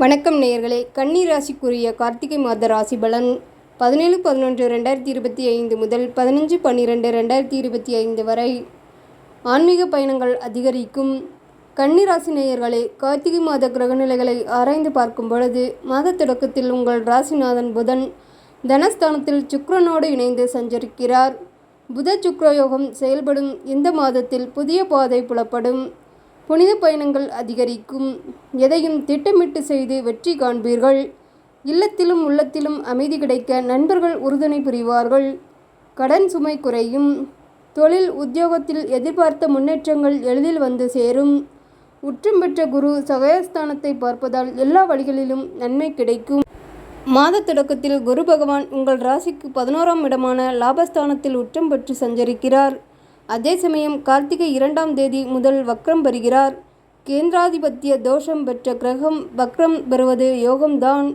வணக்கம் நேயர்களே. கன்னி ராசிக்குரிய கார்த்திகை மாத ராசி பலன் பதினேழு பதினொன்று ரெண்டாயிரத்தி இருபத்தி ஐந்து முதல் பதினஞ்சு பன்னிரெண்டு ரெண்டாயிரத்தி இருபத்தி ஐந்து வரை ஆன்மீக பயணங்கள் அதிகரிக்கும். கன்னி ராசி நேயர்களே கார்த்திகை மாத கிரகநிலைகளை ஆராய்ந்து பார்க்கும் பொழுது மாத தொடக்கத்தில் உங்கள் ராசிநாதன் புதன் தனஸ்தானத்தில் சுக்ரனோடு இணைந்து சஞ்சரிக்கிறார். புத சுக்ரயோகம் செயல்படும். இந்த மாதத்தில் புதிய பாதை புலப்படும். புனித பயணங்கள் அதிகரிக்கும். எதையும் திட்டமிட்டு செய்து வெற்றி காண்பீர்கள். இல்லத்திலும் உள்ளத்திலும் அமைதி கிடைக்க நண்பர்கள் உறுதுணை புரிவார்கள். கடன் சுமை குறையும். தொழில் உத்தியோகத்தில் எதிர்பார்த்த முன்னேற்றங்கள் எளிதில் வந்து சேரும். உற்றம் பெற்ற குரு சகயஸ்தானத்தை பார்ப்பதால் எல்லா வழிகளிலும் நன்மை கிடைக்கும். மாத தொடக்கத்தில் குரு பகவான் உங்கள் ராசிக்கு பதினோராம் இடமான லாபஸ்தானத்தில் உச்சம் பெற்று சஞ்சரிக்கிறார். அதே சமயம் கார்த்திகை இரண்டாம் தேதி முதல் வக்ரம் பெறுகிறார். கேந்திராதிபத்திய தோஷம் பெற்ற கிரகம் வக்ரம் பெறுவது யோகம்தான்.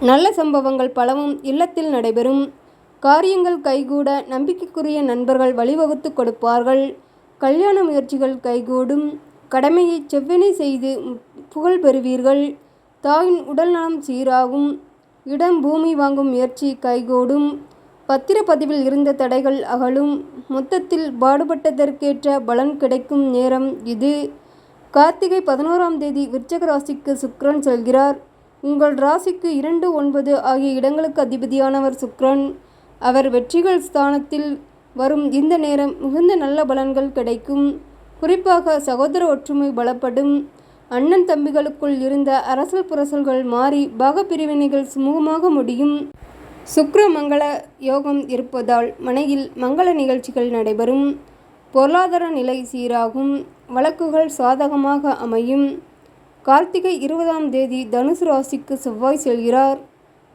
நல்ல சம்பவங்கள் பலவும் இல்லத்தில் நடைபெறும். காரியங்கள் கைகூட நம்பிக்கைக்குரிய நண்பர்கள் வழிவகுத்து கொடுப்பார்கள். கல்யாண முயற்சிகள் கைகூடும். கடமையை செவ்வனை செய்து புகழ் பெறுவீர்கள். தாயின் உடல்நலம் சீராகும். இடம் பூமி வாங்கும் முயற்சி கைகூடும். பத்திரப்பதிவில் இருந்த தடைகள் அகலும். மொத்தத்தில் பாடுபட்டதற்கேற்ற பலன் கிடைக்கும் நேரம் இது. கார்த்திகை பதினோராம் தேதி விருச்சக ராசிக்கு சுக்ரன் செல்கிறார். உங்கள் ராசிக்கு இரண்டு ஒன்பது ஆகிய இடங்களுக்கு அதிபதியானவர் சுக்ரன் அவர் வெற்றிகள் ஸ்தானத்தில் வரும் இந்த நேரம் மிகுந்த நல்ல பலன்கள் கிடைக்கும். குறிப்பாக சகோதர ஒற்றுமை பலப்படும். அண்ணன் தம்பிகளுக்குள் இருந்த அரசல் புரசல்கள் மாறி பாகப்பிரிவினைகள் சுமூகமாக முடியும். சுக்ரமங்கள யோகம் இருப்பதால் மனையில் மங்கள நிகழ்ச்சிகள் நடைபெறும். பொருளாதார நிலை சீராகும். வழக்குகள் சாதகமாக அமையும். கார்த்திகை இருபதாம் தேதி தனுசு ராசிக்கு செவ்வாய் செல்கிறார்.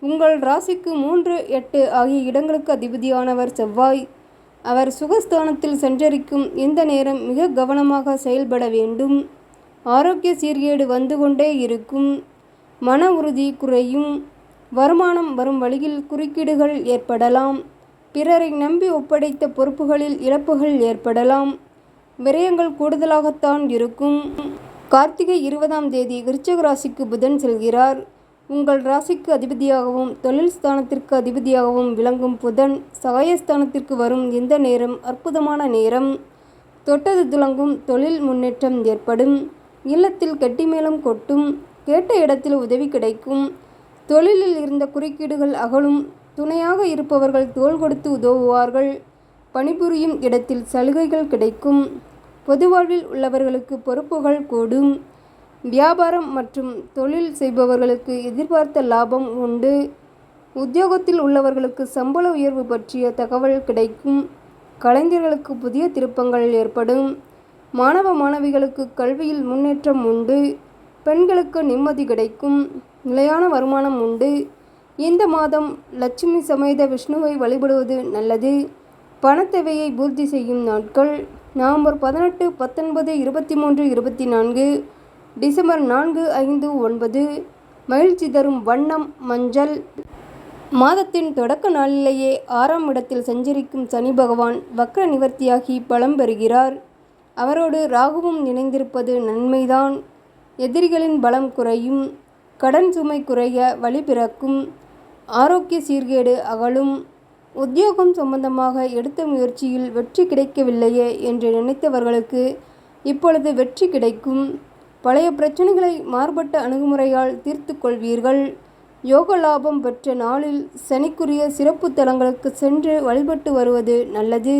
உங்கள் ராசிக்கு மூன்று எட்டு ஆகிய இடங்களுக்கு அதிபதியானவர் செவ்வாய். அவர் சுகஸ்தானத்தில் சஞ்சரிக்கும் இந்த நேரம் மிக கவனமாக செயல்பட வேண்டும். ஆரோக்கிய சீர்கேடு வந்து கொண்டே இருக்கும். மன உறுதி குறையும். வருமானம் வரும் வழியில் குறுக்கீடுகள் ஏற்படலாம். பிறரை நம்பி ஒப்படைத்த பொறுப்புகளில் இழப்புகள் ஏற்படலாம். விரயங்கள் கூடுதலாகத்தான் இருக்கும். கார்த்திகை இருபதாம் தேதி விருச்சக ராசிக்கு புதன் செல்கிறார். உங்கள் ராசிக்கு அதிபதியாகவும் தொழில் ஸ்தானத்திற்கு அதிபதியாகவும் விளங்கும் புதன் சகாயஸ்தானத்திற்கு வரும் இந்த நேரம் அற்புதமான நேரம். தொட்டது துளங்கும் தொழில் முன்னேற்றம் ஏற்படும். இல்லத்தில் கட்டிமேளம் கொட்டும். கேட்ட இடத்தில் உதவி கிடைக்கும். தொழிலில் இருந்த குறுக்கீடுகள் அகலும். துணையாக இருப்பவர்கள் தோள் கொடுத்து உதவுவார்கள். பணிபுரியும் இடத்தில் சலுகைகள் கிடைக்கும். பொது வாழ்வில் உள்ளவர்களுக்கு பொறுப்புகள் கூடும். வியாபாரம் மற்றும் தொழில் செய்பவர்களுக்கு எதிர்பார்த்த லாபம் உண்டு. உத்தியோகத்தில் உள்ளவர்களுக்கு சம்பள உயர்வு பற்றிய தகவல் கிடைக்கும். கலைஞர்களுக்கு புதிய திருப்பங்கள் ஏற்படும். மாணவ மாணவிகளுக்கு கல்வியில் முன்னேற்றம் உண்டு. பெண்களுக்கு நிம்மதி கிடைக்கும். நிலையான வருமானம் உண்டு. இந்த மாதம் லட்சுமி சமேத விஷ்ணுவை வழிபடுவது நல்லது. பணத்தேவையை பூர்த்தி செய்யும் நாட்கள் நவம்பர் பதினெட்டு பத்தொன்பது இருபத்தி மூன்று இருபத்தி நான்கு டிசம்பர் நான்கு ஐந்து ஒன்பது. மகிழ்ச்சி தரும் வண்ணம் மஞ்சள். மாதத்தின் தொடக்க நாளிலேயே ஆறாம் இடத்தில் சஞ்சரிக்கும் சனி பகவான் வக்ர நிவர்த்தியாகி பலம் பெறுகிறார். அவரோடு ராகுவும் இணைந்திருப்பது நன்மைதான். எதிரிகளின் பலம் குறையும் கடன் சுமை குறைய வழிபிறக்கும் ஆரோக்கிய சீர்கேடு அகலும் உத்தியோகம் சம்பந்தமாக எடுத்த முயற்சியில் வெற்றி கிடைக்கவில்லையே என்று நினைத்தவர்களுக்கு இப்பொழுது வெற்றி கிடைக்கும். பழைய பிரச்சனைகளை மாறுபட்ட அணுகுமுறையால் தீர்த்து கொள்வீர்கள். யோக லாபம் பெற்ற நாளில் சனிக்குரிய சிறப்பு தலங்களுக்கு சென்று வழிபட்டு வருவது நல்லது.